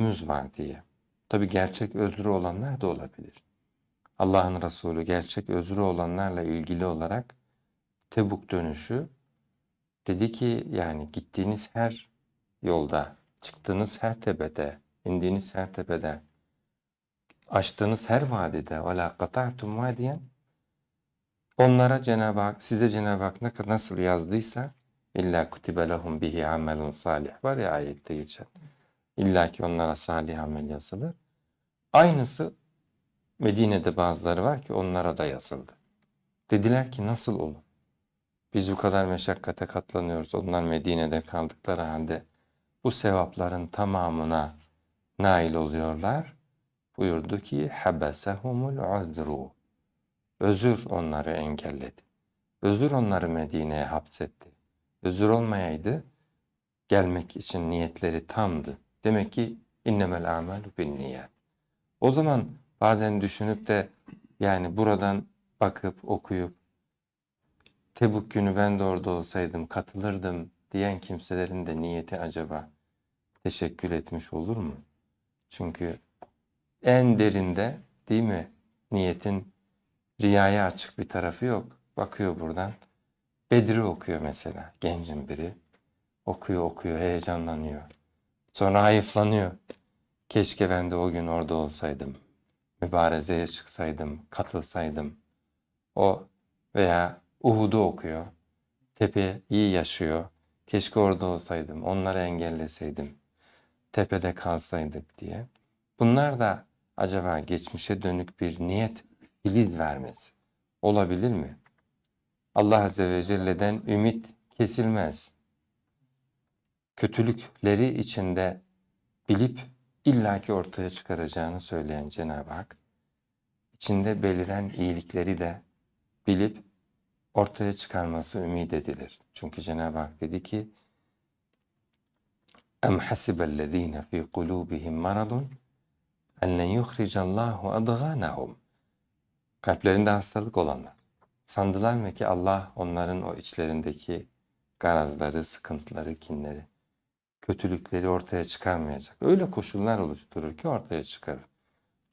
özrümüz var diye. Tabi gerçek özrü olanlar da olabilir. Allah'ın Resulü gerçek özrü olanlarla ilgili olarak Tebuk dönüşü dedi ki yani gittiğiniz her yolda, çıktığınız her tepede, indiğiniz her tepede, açtığınız her vadide وَلَا قَطَعْتُمْ وَادِيًا Onlara Cenab-ı Hak, size Cenab-ı Hak ne kadar nasıl yazdıysa illa kutibe lehum bihi amelun salih var ya ayette geçen. İlla ki onlara salih amel yazılır. Aynısı Medine'de bazıları var ki onlara da yazıldı. Dediler ki nasıl olur? Biz bu kadar meşakkate katlanıyoruz. Onlar Medine'de kaldıkları halde bu sevapların tamamına nail oluyorlar. Buyurdu ki habasahumul uzru. Özür onları engelledi. Özür onları Medine'ye hapsetti. Özür olmayaydı gelmek için niyetleri tamdı. Demek ki innemel amalu bin niyet. O zaman bazen düşünüp de yani buradan bakıp okuyup Tebuk günü ben de orada olsaydım katılırdım diyen kimselerin de niyeti acaba teşekkür etmiş olur mu? Çünkü en derinde değil mi niyetin riyaya açık bir tarafı yok. Bakıyor buradan. Bedir'i okuyor mesela gencin biri. Okuyor okuyor heyecanlanıyor. Sonra hayıflanıyor. Keşke ben de o gün orada olsaydım. Mübarezeye çıksaydım, katılsaydım. O veya Uhud'u okuyor. Tepeyi yaşıyor. Keşke orada olsaydım, onları engelleseydim. Tepede kalsaydık diye. Bunlar da acaba geçmişe dönük bir niyet, filiz vermesi olabilir mi? Allah Azze ve Celle'den ümit kesilmez Kötülükleri içinde bilip illaki ortaya çıkaracağını söyleyen Cenab-ı Hak, içinde beliren iyilikleri de bilip ortaya çıkarması ümit edilir. Çünkü Cenab-ı Hak dedi ki, اَمْ حَسِبَ الَّذ۪ينَ ف۪ي قُلُوبِهِمْ مَرَضٌ اَنْ لَنْ يُخْرِجَ اللّٰهُ اَضْغَانَهُمْ Kalplerinde hastalık olanlar. Sandılar mı ki Allah onların o içlerindeki garazları, sıkıntıları, kinleri, kötülükleri ortaya çıkarmayacak. Öyle koşullar oluşturur ki ortaya çıkarır.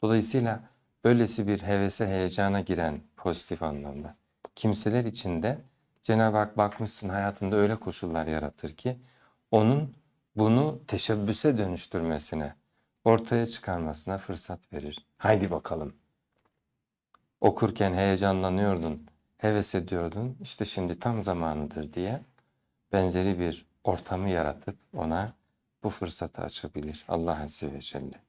Dolayısıyla böylesi bir hevese, heyecana giren pozitif anlamda kimseler içinde Cenab-ı Hak bakmışsın hayatında öyle koşullar yaratır ki onun bunu teşebbüse dönüştürmesine, ortaya çıkarmasına fırsat verir. Haydi bakalım. Okurken heyecanlanıyordun, heves ediyordun. İşte şimdi tam zamanıdır diye benzeri bir ortamı yaratıp ona bu fırsatı açabilir Allah Azze ve Celle.